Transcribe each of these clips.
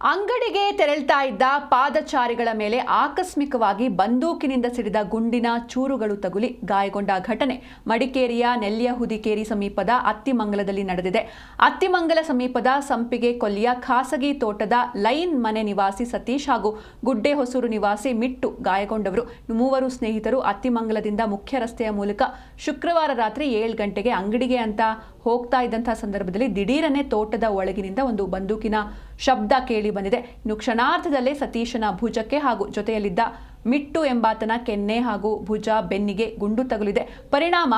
ಅಂಗಡಿಗೆ ತೆರಳ್ತಾ ಇದ್ದ ಪಾದಚಾರಿಗಳ ಮೇಲೆ ಆಕಸ್ಮಿಕವಾಗಿ ಬಂದೂಕಿನಿಂದ ಸಿಡಿದ ಗುಂಡಿನ ಚೂರುಗಳು ತಗುಲಿ ಗಾಯಗೊಂಡ ಘಟನೆ ಮಡಿಕೇರಿಯ ನೆಲ್ಯ ಹುದಿಕೇರಿ ಸಮೀಪದ ಅತ್ತಿಮಂಗಲದಲ್ಲಿ ನಡೆದಿದೆ. ಅತ್ತಿಮಂಗಲ ಸಮೀಪದ ಸಂಪಿಗೆ ಕೊಲ್ಲಿಯ ಖಾಸಗಿ ತೋಟದ ಲೈನ್ ಮನೆ ನಿವಾಸಿ ಸತೀಶ್ ಹಾಗೂ ಗುಡ್ಡೆ ಹೊಸೂರು ನಿವಾಸಿ ಮಿಟ್ಟು ಗಾಯಗೊಂಡವರು. ಮೂವರು ಸ್ನೇಹಿತರು ಅತ್ತಿಮಂಗಲದಿಂದ ಮುಖ್ಯ ರಸ್ತೆಯ ಮೂಲಕ ಶುಕ್ರವಾರ ರಾತ್ರಿ ಏಳು ಗಂಟೆಗೆ ಅಂಗಡಿಗೆ ಅಂತ ಹೋಗ್ತಾ ಇದ್ದಂತಹ ಸಂದರ್ಭದಲ್ಲಿ ದಿಢೀರನೆ ತೋಟದ ಒಳಗಿನಿಂದ ಒಂದು ಬಂದೂಕಿನ ಶಬ್ದ ಕೇಳಿ ಬಂದಿದೆ. ಇನ್ನು ಕ್ಷಣಾರ್ಧದಲ್ಲೇ ಸತೀಶನ ಭುಜಕ್ಕೆ ಹಾಗೂ ಜೊತೆಯಲ್ಲಿದ್ದ ಮಿಟ್ಟು ಎಂಬಾತನ ಕೆನ್ನೆ ಹಾಗೂ ಭುಜ ಬೆನ್ನಿಗೆ ಗುಂಡು ತಗುಲಿದೆ. ಪರಿಣಾಮ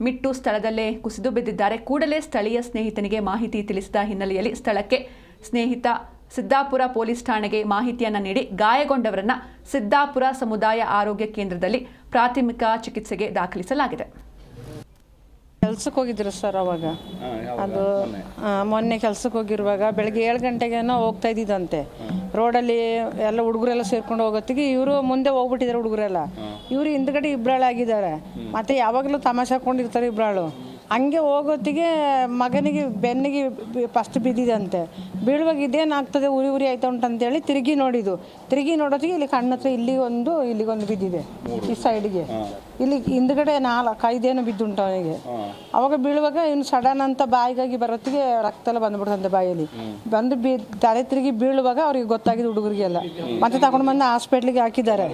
ಮಿಟ್ಟು ಸ್ಥಳದಲ್ಲೇ ಕುಸಿದು ಬಿದ್ದಿದ್ದಾರೆ. ಕೂಡಲೇ ಸ್ಥಳೀಯ ಸ್ನೇಹಿತನಿಗೆ ಮಾಹಿತಿ ತಿಳಿಸಿದ ಹಿನ್ನೆಲೆಯಲ್ಲಿ ಸ್ಥಳಕ್ಕೆ ಸ್ನೇಹಿತ ಸಿದ್ದಾಪುರ ಪೊಲೀಸ್ ಠಾಣೆಗೆ ಮಾಹಿತಿಯನ್ನು ನೀಡಿ ಗಾಯಗೊಂಡವರನ್ನ ಸಿದ್ದಾಪುರ ಸಮುದಾಯ ಆರೋಗ್ಯ ಕೇಂದ್ರದಲ್ಲಿ ಪ್ರಾಥಮಿಕ ಚಿಕಿತ್ಸೆಗೆ ದಾಖಲಿಸಲಾಗಿದೆ. ಕೆಲ್ಸಕ್ಕೆ ಹೋಗಿದ್ರು ಸರ್ ಅವಾಗ? ಅದು ಆ, ಮೊನ್ನೆ ಕೆಲ್ಸಕ್ಕೆ ಹೋಗಿರುವಾಗ ಬೆಳಗ್ಗೆ ಏಳು ಗಂಟೆಗೇನೋ ಹೋಗ್ತಾ ಇದ್ದಿದ್ದಂತೆ. ರೋಡಲ್ಲಿ ಎಲ್ಲ ಹುಡುಗರೆಲ್ಲ ಸೇರ್ಕೊಂಡು ಹೋಗೋತ್ತಿಗೆ ಇವರು ಮುಂದೆ ಹೋಗ್ಬಿಟ್ಟಿದ್ದಾರೆ ಹುಡುಗರೆಲ್ಲ. ಇವರು ಹಿಂದ್ಗಡೆ ಇಬ್ಬರಾಳಾಗಿದ್ದಾರೆ ಮತ್ತೆ ಯಾವಾಗಲೂ ತಮಾಷೆ ಹಾಕೊಂಡಿರ್ತಾರೆ ಇಬ್ಬರಾಳು ಹಂಗೆ ಹೋಗೋತ್ತಿಗೆ ಮಗನಿಗೆ ಬೆನ್ನಿಗೆ ಫಸ್ಟ್ ಬಿದ್ದಿದಂತೆ. ಬೀಳುವಾಗ ಇದೇನಾಗ್ತದೆ ಉರಿ ಉರಿ ಆಯ್ತಾ ಉಂಟಂತೇಳಿ ತಿರುಗಿ ನೋಡಿದ್ದು. ತಿರುಗಿ ನೋಡೋತ್ತಿಗೆ ಇಲ್ಲಿ ಕಣ್ಣತ್ರ ಇಲ್ಲಿ ಒಂದು ಇಲ್ಲಿಗೊಂದು ಬಿದ್ದಿದೆ. ಈ ಸೈಡ್ಗೆ ಇಲ್ಲಿ ಹಿಂದ್ಗಡೆ ನಾಲ್ಕು ಐದೇನು ಬಿದ್ದುಂಟು ಅವನಿಗೆ. ಅವಾಗ ಬೀಳುವಾಗ ಇನ್ನು ಸಡನ್ ಅಂತ ಬಾಯಿಗಾಗಿ ಬರೋತ್ತಿಗೆ ರಕ್ತ ಎಲ್ಲ ಬಂದ್ಬಿಡ್ತಂತೆ ಬಾಯಲ್ಲಿ. ಬಂದು ಬಿ ತಲೆ ತಿರುಗಿ ಬೀಳುವಾಗ ಅವ್ರಿಗೆ ಗೊತ್ತಾಗಿದೆ ಹುಡುಗರಿಗೆಲ್ಲ. ಮತ್ತೆ ತಗೊಂಡು ಬಂದು ಹಾಸ್ಪಿಟ್ಲಿಗೆ ಹಾಕಿದ್ದಾರೆ.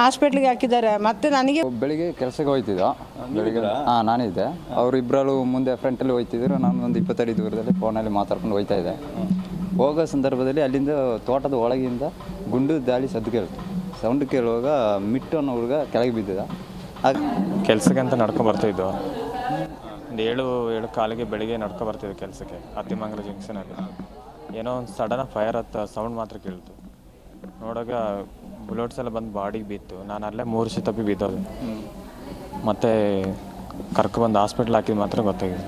ಹಾಸ್ಪಿಟ್ಲಿಗೆ ಹಾಕಿದ್ದಾರೆ. ಮತ್ತೆ ನನಗೆ ಬೆಳಿಗ್ಗೆ ಕೆಲಸಕ್ಕೆ ಹೋಯ್ತಿದ್ದ. ಹಾಂ ನಾನಿದ್ದೆ. ಅವ್ರು ಮುಂದೆ ಮುಂದೆ ಫ್ರಂಟಲ್ಲಿ ಹೋಯ್ತಿದ್ರು. ನಾನು ಒಂದು ಇಪ್ಪತ್ತಡಿ ದೂರದಲ್ಲಿ ಫೋನಲ್ಲಿ ಮಾತಾಡ್ಕೊಂಡು ಹೋಯ್ತಾ ಇದ್ದೆ. ಹೋಗೋ ಸಂದರ್ಭದಲ್ಲಿ ಅಲ್ಲಿಂದ ತೋಟದ ಒಳಗಿಂದ ಗುಂಡು ದಾಳಿ ಸದ್ದು ಕೇಳ್ತು ಸೌಂಡ್ ಕೇಳುವಾಗ ಮಿಟ್ಟು ಅನ್ನೋ ಹುಡುಗ ಕೆಳಗೆ ಬಿದ್ದಿದ್ದ ಆಗ ಕೆಲ್ಸಕ್ಕೆ ಅಂತ ನಡ್ಕೊಂಡು ಬರ್ತಿದ್ದು. ಒಂದು ಏಳು ಏಳು ಕಾಲಿಗೆ ಬೆಳಿಗ್ಗೆ ನಡ್ಕೊ ಬರ್ತಿದ್ದೆ ಕೆಲಸಕ್ಕೆ ಅತ್ತಿಮಂಗಲ ಜಂಕ್ಷನಲ್ಲಿ ಏನೋ ಒಂದು ಸಡನ್ ಫೈರ್ ಹತ್ತ ಸೌಂಡ್ ಮಾತ್ರ ಕೇಳ್ತು. ನೋಡಾಗ ಬುಲೆಟ್ಸ್ ಎಲ್ಲ ಬಂದು ಬಾಡಿಗೆ ಬಿತ್ತು. ನಾನು ಅಲ್ಲೇ ಮೂರು ತಪ್ಪಿ ಬಿದ್ದೋದು. ಮತ್ತೆ ಕರ್ಕೊಂಡ್ಬಂದು ಹಾಸ್ಪಿಟ್ಲ್ ಹಾಕಿದ ಮಾತ್ರ ಗೊತ್ತಾಗಿದೆ.